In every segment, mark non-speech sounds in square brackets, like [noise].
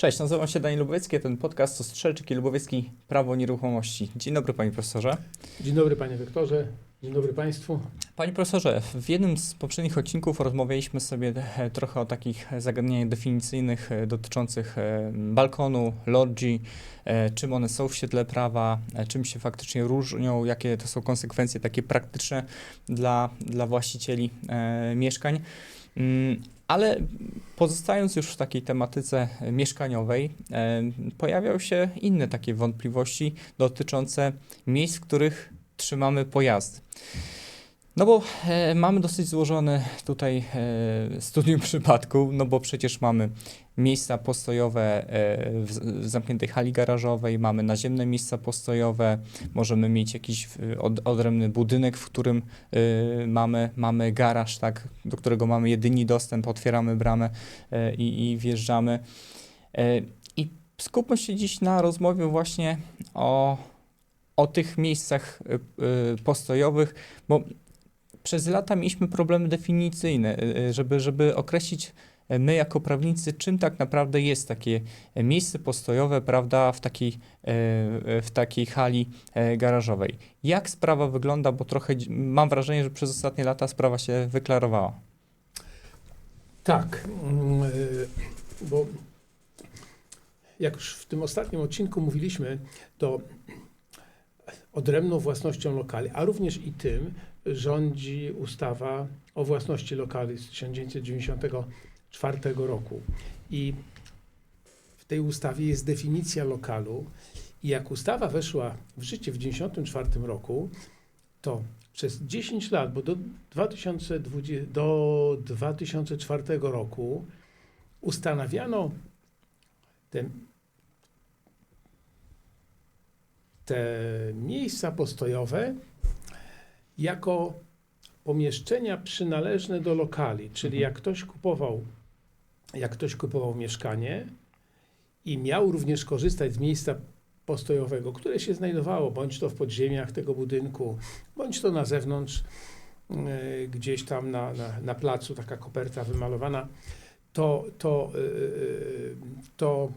Cześć, nazywam się Daniel Lubowiecki, ten podcast to Strzelczyk i Lubowiecki Prawo Nieruchomości. Dzień dobry panie profesorze. Dzień dobry panie rektorze, dzień dobry państwu. Panie profesorze, w jednym z poprzednich odcinków rozmawialiśmy sobie e, trochę o takich zagadnieniach definicyjnych e, dotyczących e, balkonu, logii, e, czym one są w świetle prawa, czym się faktycznie różnią, jakie to są konsekwencje takie praktyczne dla, dla właścicieli mieszkań. Ale pozostając już w takiej tematyce e, mieszkaniowej, e, pojawiają się inne takie wątpliwości dotyczące miejsc, w których trzymamy pojazdy. No bo e, mamy dosyć złożone tutaj e, studium [laughs] przypadku, no bo przecież mamy miejsca postojowe e, w, w zamkniętej hali garażowej, mamy naziemne miejsca postojowe, możemy mieć jakiś od, odrębny budynek, w którym e, mamy, mamy garaż, tak, do którego mamy jedyni dostęp, otwieramy bramę e, i, i wjeżdżamy. E, I skupmy się dziś na rozmowie właśnie o, o tych miejscach e, e, postojowych, bo przez lata mieliśmy problemy definicyjne, y, y, żeby, żeby określić e, my jako prawnicy, czym tak naprawdę jest takie e, miejsce postojowe, prawda, w takiej, e, w takiej hali garażowej. Jak sprawa wygląda, bo trochę mam wrażenie, że przez ostatnie lata sprawa się wyklarowała. Tak, mm, y, bo jak już w tym ostatnim odcinku mówiliśmy, to odrębną własnością lokali, a również i tym rządzi ustawa o własności lokali z 1994 roku. I w tej ustawie jest definicja lokalu. I jak ustawa weszła w życie w 1994 roku, to przez 10 lat, bo do, 2020, do 2004 roku ustanawiano te, te miejsca postojowe jako pomieszczenia przynależne do lokali, czyli Mhm. jak ktoś kupował, jak ktoś kupował mieszkanie i miał również korzystać z miejsca postojowego, które się znajdowało bądź to w podziemiach tego budynku, bądź to na zewnątrz, y, gdzieś tam na, na, na placu, taka koperta wymalowana, to, to, y, to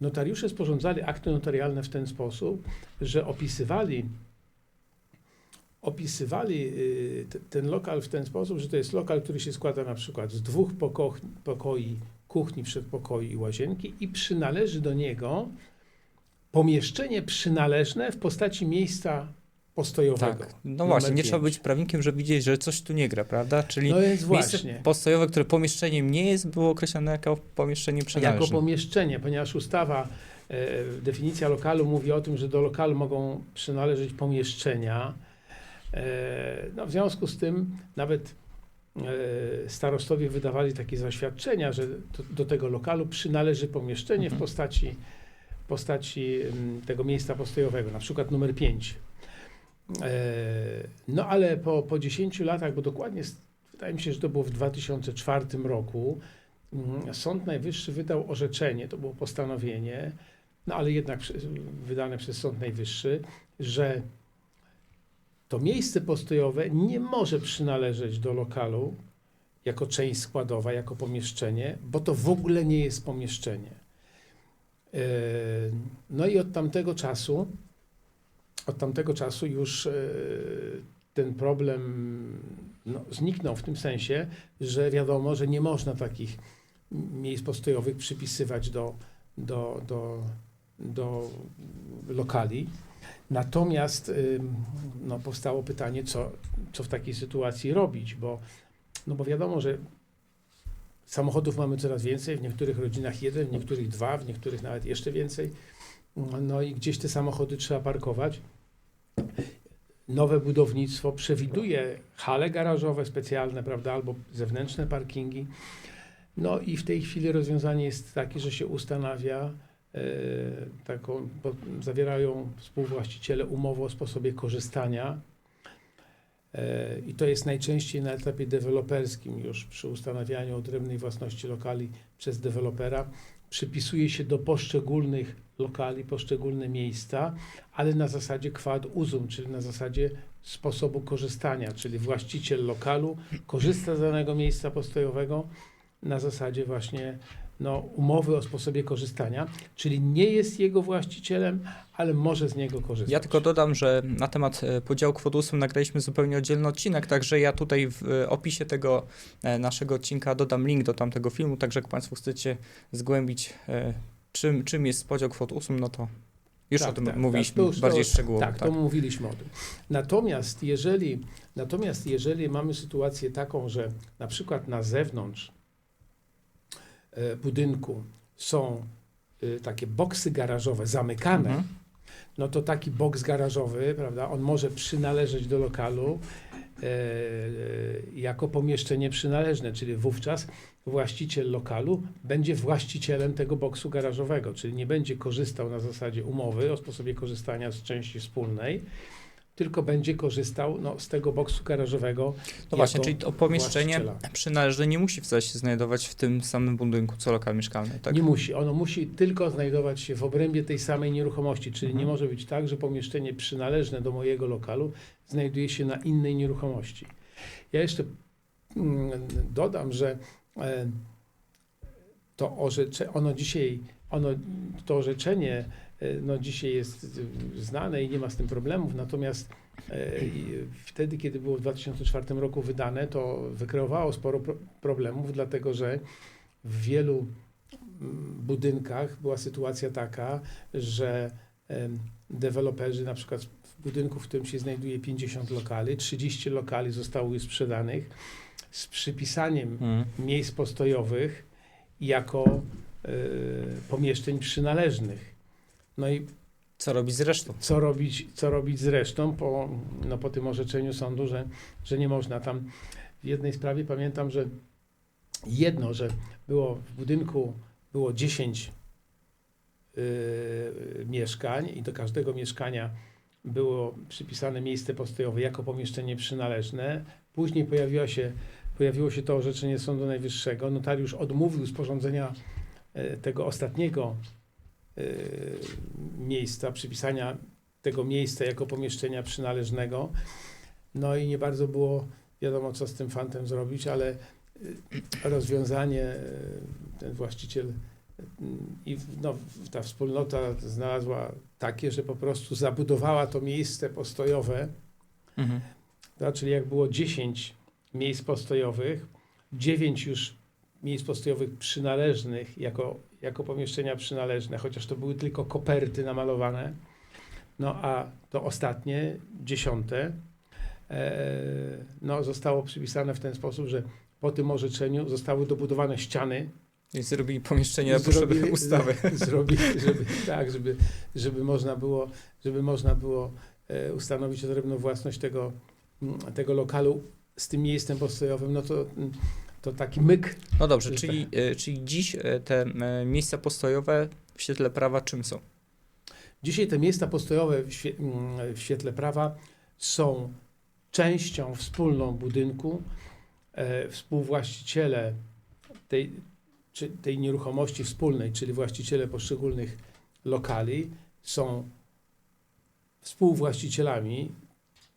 notariusze sporządzali akty notarialne w ten sposób, że opisywali opisywali y, te- ten lokal w ten sposób, że to jest lokal, który się składa na przykład z dwóch poko- pokoi, kuchni, przedpokoi i łazienki i przynależy do niego pomieszczenie przynależne w postaci miejsca postojowego. Tak. No właśnie, nie trzeba być prawnikiem, żeby widzieć, że coś tu nie gra, prawda? Czyli No miejsce właśnie, postojowe, które pomieszczeniem nie jest, było określone jako pomieszczenie jako przynależne. pomieszczenie, ponieważ ustawa, e, definicja lokalu mówi o tym, że do lokalu mogą przynależeć pomieszczenia. E, no, w związku z tym nawet e, starostowie wydawali takie zaświadczenia, że do, do tego lokalu przynależy pomieszczenie Mhm. w postaci, postaci mm, tego miejsca postojowego, na przykład numer 5. No ale po, po 10 latach, bo dokładnie wydaje mi się, że to było w 2004 roku, mm, Sąd Najwyższy wydał orzeczenie, to było postanowienie, no ale jednak wydane przez Sąd Najwyższy, że to miejsce postojowe nie może przynależeć do lokalu jako część składowa, jako pomieszczenie, bo to w ogóle nie jest pomieszczenie. Yy, No i od tamtego czasu, od tamtego czasu już yy, ten problem no, zniknął w tym sensie, że wiadomo, że nie można takich miejsc postojowych przypisywać do, do, do, do lokali. Natomiast ym, no, powstało pytanie, co, co w takiej sytuacji robić, bo, no bo wiadomo, że samochodów mamy coraz więcej, w niektórych rodzinach jeden, w niektórych dwa, w niektórych nawet jeszcze więcej. No i gdzieś te samochody trzeba parkować. Nowe budownictwo przewiduje hale garażowe specjalne, prawda, albo zewnętrzne parkingi. No i w tej chwili rozwiązanie jest takie, że się ustanawia e, taką, zawierają współwłaściciele umowę o sposobie korzystania. E, I to jest najczęściej na etapie deweloperskim już przy ustanawianiu odrębnej własności lokali przez dewelopera. Przypisuje się do poszczególnych lokali, poszczególne miejsca, ale na zasadzie quad usum, czyli na zasadzie sposobu korzystania, czyli właściciel lokalu korzysta z danego miejsca postojowego na zasadzie właśnie no, umowy o sposobie korzystania, czyli nie jest jego właścicielem, ale może z niego korzystać. Ja tylko dodam, że na temat e, podziału kwot usług nagraliśmy zupełnie oddzielny odcinek, także ja tutaj w e, opisie tego e, naszego odcinka dodam link do tamtego filmu, także jak Państwo chcecie zgłębić, czym, czym jest podział kwot usług, no to już Tak, o tym tak, tak. mówiliśmy To już- bardziej to- szczegółowo. Tak, to mówiliśmy o tym. Natomiast jeżeli, natomiast jeżeli mamy sytuację taką, że na przykład na zewnątrz e, budynku są e, takie boksy garażowe zamykane, Mhm. no to taki boks garażowy, prawda, on może przynależeć do lokalu jako pomieszczenie przynależne, czyli wówczas właściciel lokalu będzie właścicielem tego boksu garażowego, czyli nie będzie korzystał na zasadzie umowy o sposobie korzystania z części wspólnej, tylko będzie korzystał no, z tego boksu garażowego. No właśnie, czyli to pomieszczenie przynależne nie musi wcale się znajdować w tym samym budynku co lokal mieszkalny, tak? Nie musi. Ono musi tylko znajdować się w obrębie tej samej nieruchomości, czyli Mhm. nie może być tak, że pomieszczenie przynależne do mojego lokalu znajduje się na innej nieruchomości. Ja jeszcze mm, dodam, że e, to orzecze, ono dzisiaj, ono, to orzeczenie e, no dzisiaj jest e, znane i nie ma z tym problemów, natomiast wtedy, kiedy było w 2004 roku wydane, to wykreowało sporo pro- problemów, dlatego że w wielu mm, budynkach była sytuacja taka, że deweloperzy na przykład w budynku, w którym się znajduje 50 lokali, 30 lokali zostało już sprzedanych z przypisaniem Mhm. miejsc postojowych jako e, pomieszczeń przynależnych. No i Co robić z resztą? co robić, co robić z resztą po, no, po tym orzeczeniu sądu, że, że nie można. Tam w jednej sprawie pamiętam, że jedno, że było w budynku było 10 y, mieszkań i do każdego mieszkania było przypisane miejsce postojowe jako pomieszczenie przynależne. Później pojawiła się, pojawiło się to orzeczenie Sądu Najwyższego. Notariusz odmówił sporządzenia e, tego ostatniego e, miejsca, przypisania tego miejsca jako pomieszczenia przynależnego. No i nie bardzo było wiadomo, co z tym fantem zrobić, ale y, rozwiązanie y, ten właściciel y, i no, ta wspólnota znalazła takie, że po prostu zabudowała to miejsce postojowe, Mhm. tak, czyli jak było 10 miejsc postojowych, 9 już miejsc postojowych przynależnych jako, jako pomieszczenia przynależne, chociaż to były tylko koperty namalowane, no a to ostatnie, dziesiąte, e, no, zostało przypisane w ten sposób, że po tym orzeczeniu zostały dobudowane ściany, I zrobili pomieszczenie na potrzeby ustawy. [laughs] Zrobili, żeby, tak, żeby, żeby można było, żeby można było e, ustanowić odrębną własność tego, tego lokalu z tym miejscem postojowym, no to, to taki myk. No dobrze, czyli, e, czyli dziś e, te e, miejsca postojowe w świetle prawa czym są? Dzisiaj te miejsca postojowe w, świe, w świetle prawa są częścią wspólną budynku. E, współwłaściciele tej, czy tej nieruchomości wspólnej, czyli właściciele poszczególnych lokali, są współwłaścicielami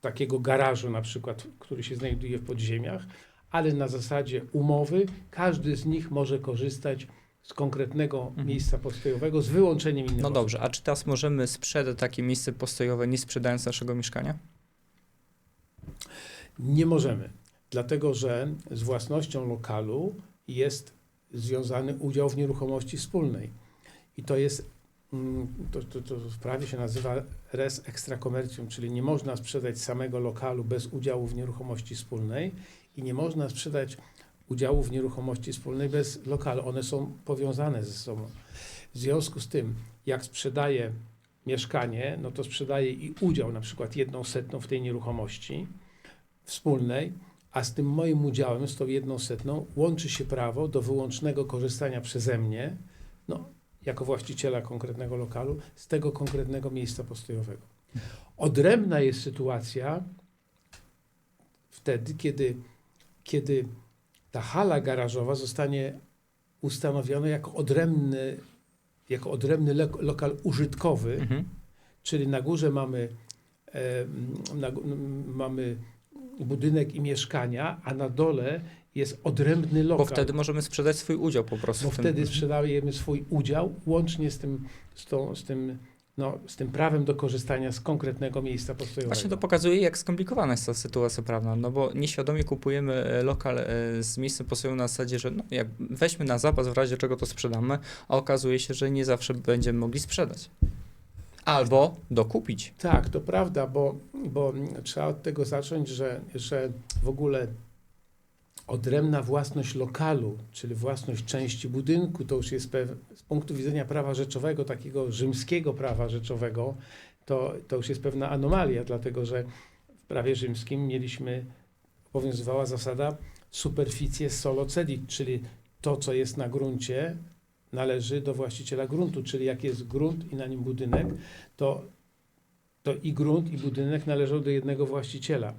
takiego garażu, na przykład, który się znajduje w podziemiach, ale na zasadzie umowy każdy z nich może korzystać z konkretnego Mhm. miejsca postojowego z wyłączeniem innych No osób. dobrze, a czy teraz możemy sprzedać takie miejsce postojowe, nie sprzedając naszego mieszkania? Nie możemy, dlatego że z własnością lokalu jest związany udział w nieruchomości wspólnej. I to jest, mm, to, to, to w prawie się nazywa res extra commercium, czyli nie można sprzedać samego lokalu bez udziału w nieruchomości wspólnej i nie można sprzedać udziału w nieruchomości wspólnej bez lokalu. One są powiązane ze sobą. W związku z tym, jak sprzedaję mieszkanie, no to sprzedaję i udział, na przykład jedną setną w tej nieruchomości, wspólnej, a z tym moim udziałem, z tą jedną setną, łączy się prawo do wyłącznego korzystania przeze mnie, no, jako właściciela konkretnego lokalu, z tego konkretnego miejsca postojowego. Odrębna jest sytuacja wtedy, kiedy, kiedy ta hala garażowa zostanie ustanowiona jako odrębny, jako odrębny lo- lokal użytkowy, Mhm. czyli na górze mamy, e, na, mamy budynek i mieszkania, a na dole jest odrębny lokal. Bo wtedy możemy sprzedać swój udział po prostu. bo wtedy sprzedajemy swój udział łącznie z tym, z z tym, no, z tym prawem do korzystania z konkretnego miejsca postojowego. Właśnie to pokazuje, jak skomplikowana jest ta sytuacja prawna, no bo nieświadomie kupujemy e, lokal e, z miejscem postojowym na zasadzie, że no, jak weźmy na zapas, w razie czego to sprzedamy, a okazuje się, że nie zawsze będziemy mogli sprzedać. Albo dokupić. Tak, to prawda, bo, bo trzeba od tego zacząć, że, że w ogóle odrębna własność lokalu, czyli własność części budynku, to już jest z punktu widzenia prawa rzeczowego, takiego rzymskiego prawa rzeczowego, to, to już jest pewna anomalia, dlatego że w prawie rzymskim mieliśmy, obowiązywała zasada superficie solo cedit, czyli to, co jest na gruncie, należy do właściciela gruntu, czyli jak jest grunt i na nim budynek, to, to i grunt, i budynek należą do jednego właściciela.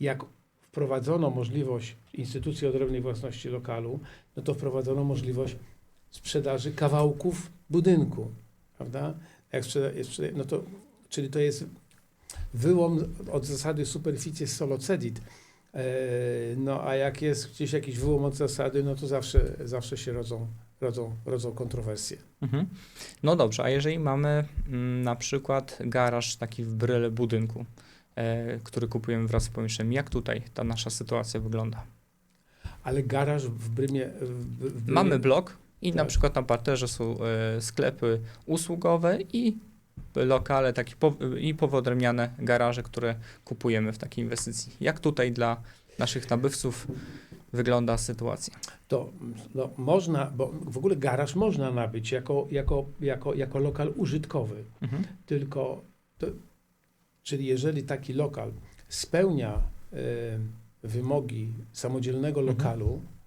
Jak wprowadzono możliwość instytucji odrębnej własności lokalu, no to wprowadzono możliwość sprzedaży kawałków budynku, prawda? Jak sprzeda, sprzeda, no to, czyli to jest wyłom od zasady superficie solo cedit. E, No a jak jest gdzieś jakiś wyłom od zasady, no to zawsze, zawsze się rodzą, rodzą, rodzą kontrowersje. Mhm. No dobrze, a jeżeli mamy mm, na przykład garaż taki w bryle budynku, e, który kupujemy wraz z pomieszczeniem, jak tutaj ta nasza sytuacja wygląda? Ale garaż w Brymie... W, w Brymie Mamy blok i na Tak. przykład na parterze są e, sklepy usługowe i lokale takie po, i powyodrębniane garaże, które kupujemy w takiej inwestycji. Jak tutaj dla naszych nabywców wygląda sytuacja? to no, można, bo w ogóle garaż można nabyć jako, jako, jako, jako lokal użytkowy, Mhm. tylko, to, czyli jeżeli taki lokal spełnia e, wymogi samodzielnego Mhm.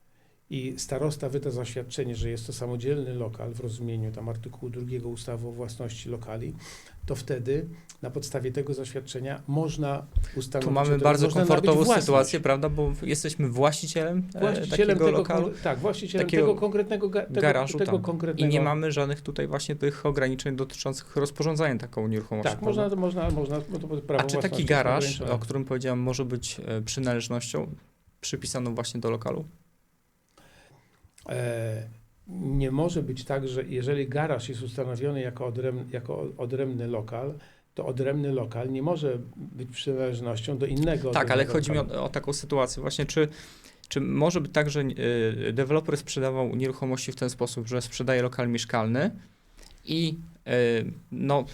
I starosta wyda zaświadczenie, że jest to samodzielny lokal w rozumieniu tam artykułu drugiego ustawy o własności lokali, to wtedy na podstawie tego zaświadczenia można ustanowić... Tu mamy bardzo komfortową sytuację, prawda, bo jesteśmy właścicielem, e, Właścicielem takiego tego, lokalu tak, właścicielem takiego tego konkretnego ga, tego, garażu tego tam. konkretnego i nie mamy żadnych tutaj właśnie tych ograniczeń dotyczących rozporządzania taką nieruchomością. Tak, można, można, można, to prawo A czy taki garaż, o którym powiedziałem, może być e, przynależnością przypisaną właśnie do lokalu? E, nie może być tak, że jeżeli garaż jest ustanowiony jako, odrębny, jako odrębny lokal, to odrębny lokal nie może być przynależnością do innego Tak, ale chodzi mi o, o taką sytuację właśnie, czy, czy może być tak, że y, deweloper sprzedawał nieruchomości w ten sposób, że sprzedaje lokal mieszkalny i y, no,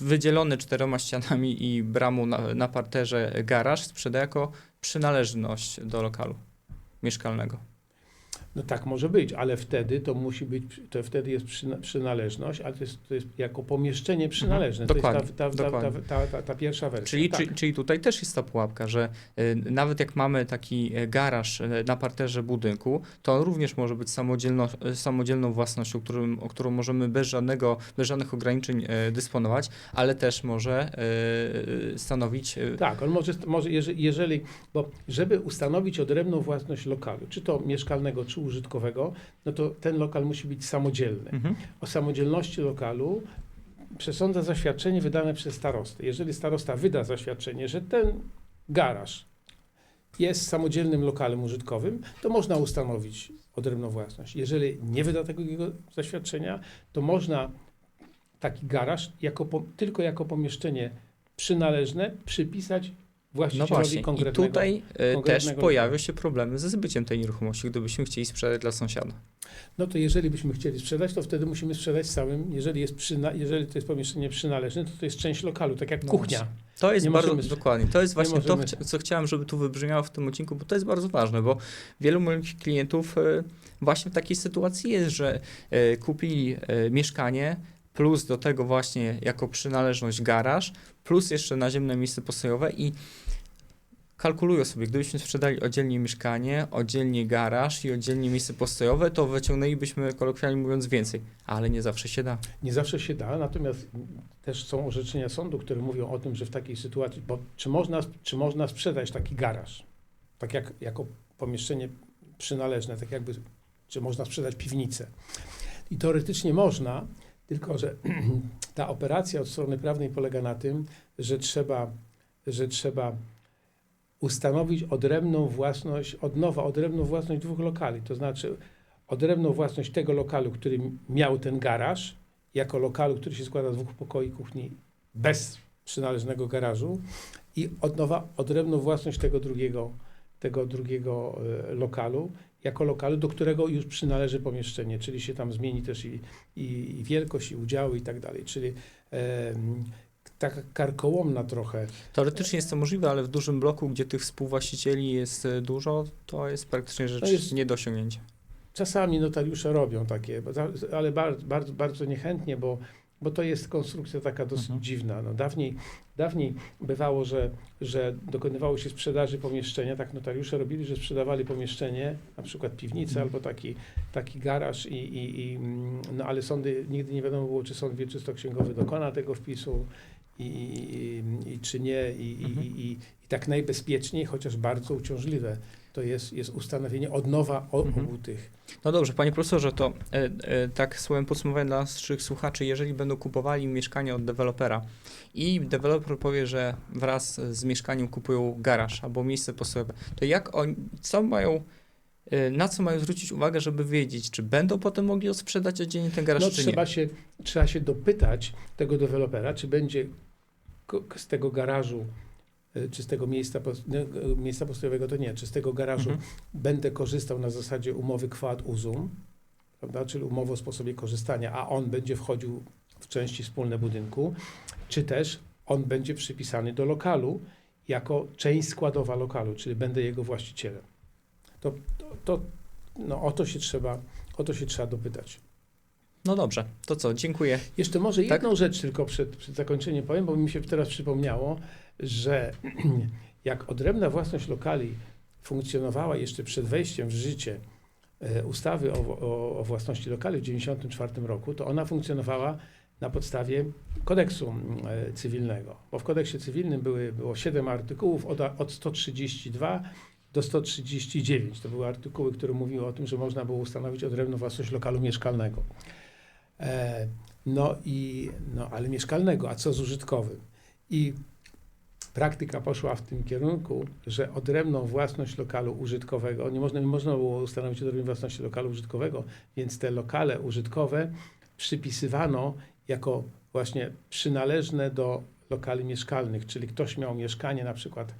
wydzielony czterema ścianami i bramą na, na parterze garaż sprzedaje jako przynależność do lokalu mieszkalnego. No tak może być, ale wtedy to musi być, to wtedy jest przyna, przynależność, ale to jest, to jest jako pomieszczenie przynależne. To dokładnie, jest ta, ta, dokładnie. ta, ta, ta pierwsza wersja. Czyli, tak. czy, czyli tutaj też jest ta pułapka, że y, nawet jak mamy taki y, garaż y, na parterze budynku, to on również może być samodzielno, y, samodzielną własnością, którym, o którą możemy bez, żadnego, bez żadnych ograniczeń y, dysponować, ale też może y, stanowić. y, Tak, on może, może jeżeli, jeżeli, bo żeby ustanowić odrębną własność lokalu, czy to mieszkalnego, czy użytkowego, no to ten lokal musi być samodzielny. Mhm. O samodzielności lokalu przesądza zaświadczenie wydane przez starostę. Jeżeli starosta wyda zaświadczenie, że ten garaż jest samodzielnym lokalem użytkowym, to można ustanowić odrębną własność. Jeżeli nie wyda takiego zaświadczenia, to można taki garaż jako, tylko jako pomieszczenie przynależne przypisać No właścicielowi właśnie, i tutaj y, też pojawią się problemy ze zbyciem tej nieruchomości, gdybyśmy chcieli sprzedać dla sąsiada. No to jeżeli byśmy chcieli sprzedać, to wtedy musimy sprzedać całym, jeżeli, jest przyna, jeżeli to jest pomieszczenie przynależne, to to jest część lokalu, tak jak No kuchnia. właśnie. To jest Nie bardzo, możemy- dokładnie, to jest właśnie to, możemy- co chciałem, żeby tu wybrzmiało w tym odcinku, bo to jest bardzo ważne, bo wielu moich klientów e, właśnie w takiej sytuacji jest, że e, kupili e, mieszkanie, plus do tego właśnie jako przynależność garaż, plus jeszcze naziemne miejsce postojowe i kalkulują sobie, gdybyśmy sprzedali oddzielnie mieszkanie, oddzielnie garaż i oddzielnie miejsce postojowe, to wyciągnęlibyśmy kolokwialnie mówiąc więcej, ale nie zawsze się da. Nie zawsze się da, natomiast też są orzeczenia sądu, które mówią o tym, że w takiej sytuacji, bo czy można, czy można sprzedać taki garaż, tak jak jako pomieszczenie przynależne, tak jakby, czy można sprzedać piwnicę. I teoretycznie można, tylko że [clears throat] ta operacja od strony prawnej polega na tym, że trzeba, że trzeba ustanowić odrębną własność, od nowa odrębną własność dwóch lokali. To znaczy odrębną własność tego lokalu, który miał ten garaż, jako lokalu, który się składa z dwóch pokoi kuchni bez przynależnego garażu i od nowa odrębną własność tego drugiego, tego drugiego e, lokalu, jako lokalu, do którego już przynależy pomieszczenie, czyli się tam zmieni też i, i, i wielkość, i udziały i tak dalej. Czyli em, taka karkołomna trochę Teoretycznie jest to możliwe, ale w dużym bloku, gdzie tych współwłaścicieli jest e, dużo, to jest praktycznie rzecz jest- nie do osiągnięcia. Czasami notariusze robią takie, ale bardzo, bardzo, bardzo niechętnie, bo, bo to jest konstrukcja taka dosyć Mhm. dziwna. No, dawniej, dawniej bywało, że, że dokonywało się sprzedaży pomieszczenia, tak notariusze robili, że sprzedawali pomieszczenie, na przykład piwnicę Mhm. albo taki, taki garaż, i, i, i, no, ale sądy, nigdy nie wiadomo było, czy sąd wieczystoksięgowy dokona tego wpisu i, i, i czy nie. I, Mhm. i, i, I tak najbezpieczniej, chociaż bardzo uciążliwe, to jest, jest ustanowienie od nowa Mhm. obu tych No dobrze, panie profesorze, to e, e, tak słowem podsumowania dla naszych słuchaczy, jeżeli będą kupowali mieszkanie od dewelopera i deweloper powie, że wraz z mieszkaniem kupują garaż albo miejsce postojowe, to jak oni, co mają, e, na co mają zwrócić uwagę, żeby wiedzieć, czy będą potem mogli odsprzedać oddzielnie ten garaż, No, czy trzeba, nie? się, trzeba się dopytać tego dewelopera, czy będzie z tego garażu, czy z tego miejsca, no, y, miejsca postojowego, to nie, czy z tego garażu Mhm. będę korzystał na zasadzie umowy quad usum, prawda, czyli umowy o sposobie korzystania, a on będzie wchodził w części wspólne budynku, czy też on będzie przypisany do lokalu jako część składowa lokalu, czyli będę jego właścicielem. To, to, to no, o to się trzeba, o to się trzeba dopytać. No dobrze, to co, dziękuję. Jeszcze może Tak? jedną rzecz tylko przed, przed zakończeniem powiem, bo mi się teraz przypomniało, że [clears throat] jak odrębna własność lokali funkcjonowała jeszcze przed wejściem w życie e, ustawy o, o, o własności lokali w 1994 roku, to ona funkcjonowała na podstawie kodeksu e, cywilnego. Bo w kodeksie cywilnym były, było 7 artykułów od, od 132 do 139. To były artykuły, które mówiły o tym, że można było ustanowić odrębną własność lokalu mieszkalnego. E, no i, no ale mieszkalnego, a co z użytkowym? I praktyka poszła w tym kierunku, że odrębną własność lokalu użytkowego, nie można, nie można było ustanowić odrębnej własności lokalu użytkowego, więc te lokale użytkowe przypisywano jako właśnie przynależne do lokali mieszkalnych, czyli ktoś miał mieszkanie na przykład,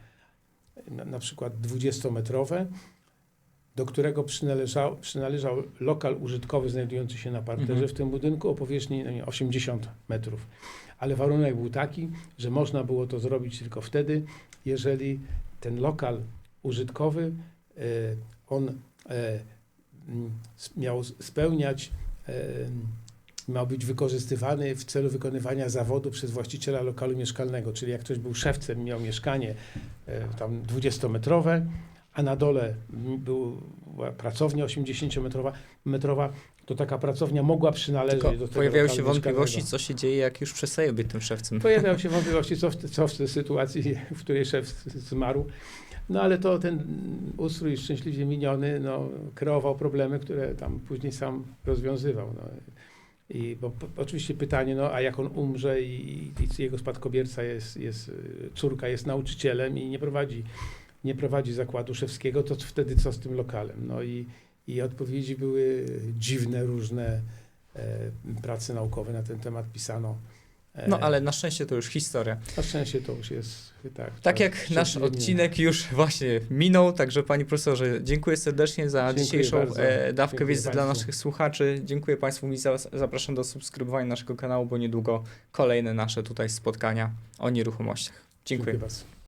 na, na przykład 20-metrowe, do którego przynależał, przynależał lokal użytkowy znajdujący się na parterze Mhm. w tym budynku o powierzchni no nie, 80 metrów. Ale warunek był taki, że można było to zrobić tylko wtedy, jeżeli ten lokal użytkowy, e, on e, miał spełniać, e, miał być wykorzystywany w celu wykonywania zawodu przez właściciela lokalu mieszkalnego. Czyli jak ktoś był szewcem miał mieszkanie tam 20-metrowe, a na dole była pracownia 80-metrowa, metrowa, to taka pracownia mogła przynależeć Tylko do tego pojawiały się wątpliwości, co się dzieje, jak już przestaje być tym szewcem. Pojawiały się [laughs] wątpliwości, co w, co w tej sytuacji, w której szef zmarł. No ale to ten ustrój szczęśliwie miniony no, kreował problemy, które tam później sam rozwiązywał. No. I bo, oczywiście pytanie, no a jak on umrze i, i jego spadkobierca jest, jest, córka jest nauczycielem i nie prowadzi, nie prowadzi zakładu szewskiego, to wtedy co z tym lokalem? No i, i odpowiedzi były dziwne, różne e, prace naukowe na ten temat pisano. E, No ale na szczęście to już historia. na szczęście to już jest tak. Tak jak nasz odcinek już właśnie minął, także panie profesorze, dziękuję serdecznie za Dziękuję dzisiejszą bardzo. e, dawkę Dziękuję wiedzy dla naszych słuchaczy. Dziękuję państwu i za- zapraszam do subskrybowania naszego kanału, bo niedługo kolejne nasze tutaj spotkania o nieruchomościach. Dziękuję. Dziękuję bardzo.